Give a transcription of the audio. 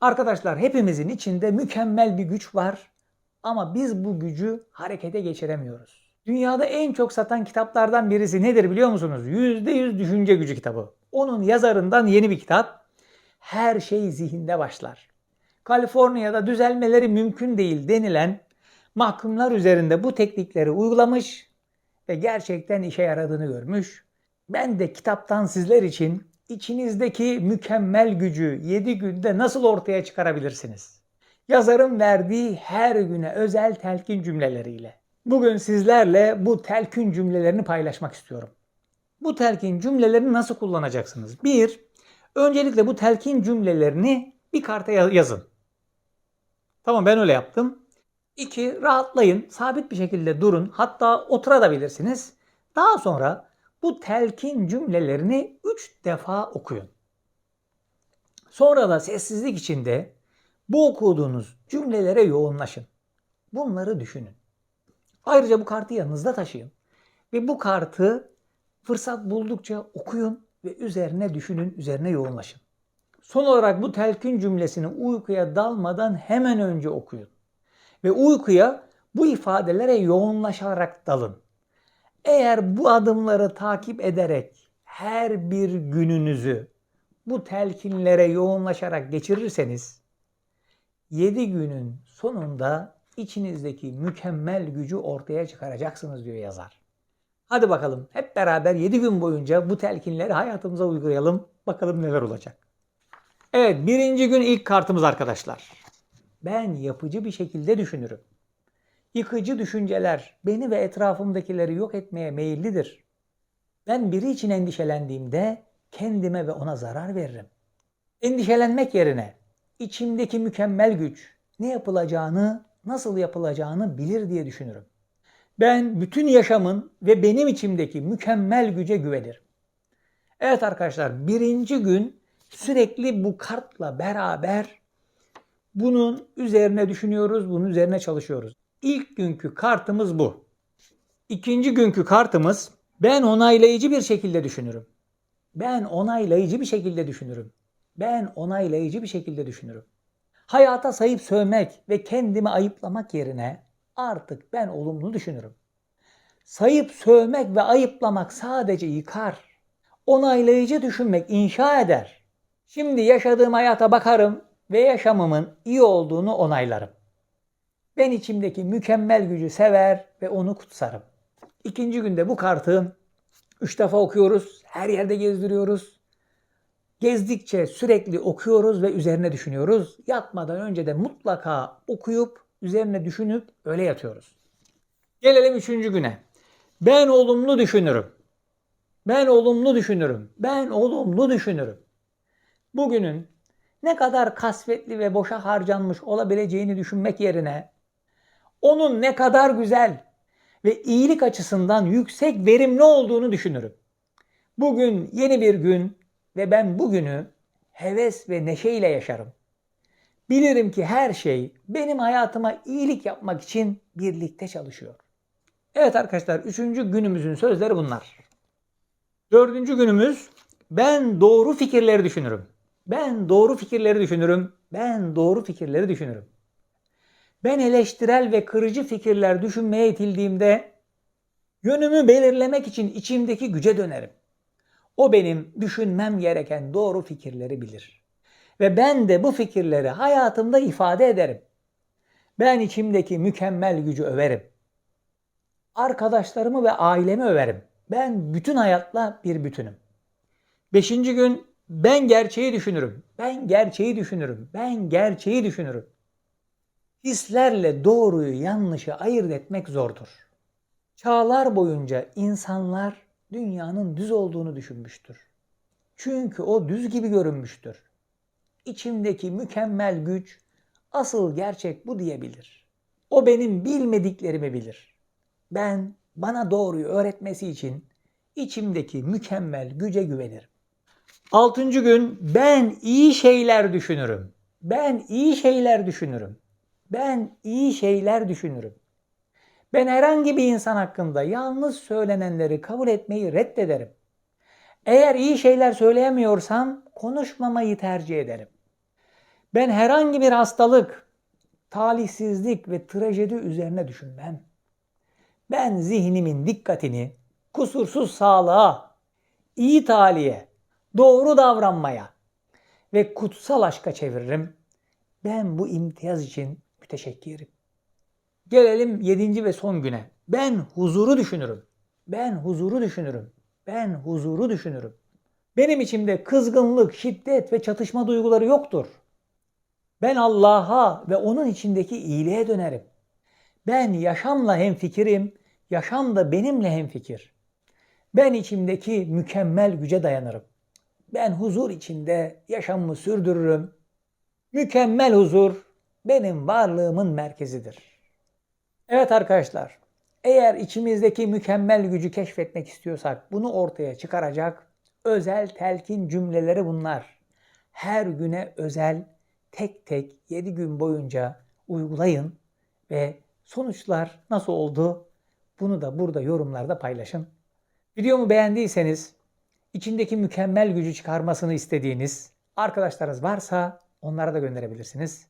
Arkadaşlar hepimizin içinde mükemmel bir güç var ama biz bu gücü harekete geçiremiyoruz. Dünyada en çok satan kitaplardan birisi nedir biliyor musunuz? %100 düşünce gücü kitabı. Onun yazarından yeni bir kitap. Her şey zihinde başlar. Kaliforniya'da düzelmeleri mümkün değil denilen mahkumlar üzerinde bu teknikleri uygulamış ve gerçekten işe yaradığını görmüş. Ben de kitaptan sizler için içinizdeki mükemmel gücü 7 günde nasıl ortaya çıkarabilirsiniz? Yazarın verdiği her güne özel telkin cümleleriyle. Bugün sizlerle bu telkin cümlelerini paylaşmak istiyorum. Bu telkin cümlelerini nasıl kullanacaksınız? Bir, öncelikle bu telkin cümlelerini bir karta ya- yazın. Tamam ben öyle yaptım. İki, rahatlayın. Sabit bir şekilde durun. Hatta oturabilirsiniz. Daha sonra bu telkin cümlelerini üç defa okuyun. Sonra da sessizlik içinde bu okuduğunuz cümlelere yoğunlaşın. Bunları düşünün. Ayrıca bu kartı yanınızda taşıyın. Ve bu kartı fırsat buldukça okuyun ve üzerine düşünün, üzerine yoğunlaşın. Son olarak bu telkin cümlesini uykuya dalmadan hemen önce okuyun. Ve uykuya bu ifadelere yoğunlaşarak dalın. Eğer bu adımları takip ederek her bir gününüzü bu telkinlere yoğunlaşarak geçirirseniz 7 günün sonunda içinizdeki mükemmel gücü ortaya çıkaracaksınız diyor yazar. Hadi bakalım hep beraber 7 gün boyunca bu telkinleri hayatımıza uygulayalım. Bakalım neler olacak. Evet birinci gün ilk kartımız arkadaşlar. Ben yapıcı bir şekilde düşünürüm. Yıkıcı düşünceler beni ve etrafımdakileri yok etmeye meyillidir. Ben biri için endişelendiğimde kendime ve ona zarar veririm. Endişelenmek yerine içimdeki mükemmel güç ne yapılacağını, nasıl yapılacağını bilir diye düşünürüm. Ben bütün yaşamın ve benim içimdeki mükemmel güce güvenirim. Evet arkadaşlar birinci gün sürekli bu kartla beraber bunun üzerine düşünüyoruz, bunun üzerine çalışıyoruz. İlk günkü kartımız bu. İkinci günkü kartımız ben onaylayıcı bir şekilde düşünürüm. Ben onaylayıcı bir şekilde düşünürüm. Ben onaylayıcı bir şekilde düşünürüm. Hayata sayıp sövmek ve kendimi ayıplamak yerine artık ben olumlu düşünürüm. Sayıp sövmek ve ayıplamak sadece yıkar. Onaylayıcı düşünmek inşa eder. Şimdi yaşadığım hayata bakarım ve yaşamımın iyi olduğunu onaylarım. Ben içimdeki mükemmel gücü sever ve onu kutsarım. İkinci günde bu kartı üç defa okuyoruz. Her yerde gezdiriyoruz. Gezdikçe sürekli okuyoruz ve üzerine düşünüyoruz. Yatmadan önce de mutlaka okuyup üzerine düşünüp öyle yatıyoruz. Gelelim üçüncü güne. Ben olumlu düşünürüm. Ben olumlu düşünürüm. Ben olumlu düşünürüm. Bugünün ne kadar kasvetli ve boşa harcanmış olabileceğini düşünmek yerine onun ne kadar güzel ve iyilik açısından yüksek verimli olduğunu düşünürüm. Bugün yeni bir gün ve ben bugünü heves ve neşeyle yaşarım. Bilirim ki her şey benim hayatıma iyilik yapmak için birlikte çalışıyor. Evet arkadaşlar üçüncü günümüzün sözleri bunlar. Dördüncü günümüz ben doğru fikirleri düşünürüm. Ben doğru fikirleri düşünürüm. Ben doğru fikirleri düşünürüm. Ben eleştirel ve kırıcı fikirler düşünmeye itildiğimde yönümü belirlemek için içimdeki güce dönerim. O benim düşünmem gereken doğru fikirleri bilir. Ve ben de bu fikirleri hayatımda ifade ederim. Ben içimdeki mükemmel gücü överim. Arkadaşlarımı ve ailemi överim. Ben bütün hayatla bir bütünüm. Beşinci gün ben gerçeği düşünürüm. Ben gerçeği düşünürüm. Ben gerçeği düşünürüm. Hislerle doğruyu yanlışı ayırt etmek zordur. Çağlar boyunca insanlar dünyanın düz olduğunu düşünmüştür. Çünkü o düz gibi görünmüştür. İçimdeki mükemmel güç asıl gerçek bu diyebilir. O benim bilmediklerimi bilir. Ben bana doğruyu öğretmesi için içimdeki mükemmel güce güvenirim. Altıncı gün ben iyi şeyler düşünürüm. Ben iyi şeyler düşünürüm. Ben iyi şeyler düşünürüm. Ben herhangi bir insan hakkında yalnız söylenenleri kabul etmeyi reddederim. Eğer iyi şeyler söyleyemiyorsam konuşmamayı tercih ederim. Ben herhangi bir hastalık, talihsizlik ve trajedi üzerine düşünmem. Ben zihnimin dikkatini kusursuz sağlığa, iyi talihe, doğru davranmaya ve kutsal aşka çeviririm. Ben bu imtiyaz için müteşekkirim. Gelelim yedinci ve son güne. Ben huzuru düşünürüm. Ben huzuru düşünürüm. Ben huzuru düşünürüm. Benim içimde kızgınlık, şiddet ve çatışma duyguları yoktur. Ben Allah'a ve onun içindeki iyiliğe dönerim. Ben yaşamla hemfikirim, yaşam da benimle hemfikir. Ben içimdeki mükemmel güce dayanırım. Ben huzur içinde yaşamımı sürdürürüm. Mükemmel huzur benim varlığımın merkezidir. Evet arkadaşlar, eğer içimizdeki mükemmel gücü keşfetmek istiyorsak bunu ortaya çıkaracak özel telkin cümleleri bunlar. Her güne özel tek tek 7 gün boyunca uygulayın ve sonuçlar nasıl oldu bunu da burada yorumlarda paylaşın. Videomu beğendiyseniz içindeki mükemmel gücü çıkarmasını istediğiniz arkadaşlarınız varsa onlara da gönderebilirsiniz.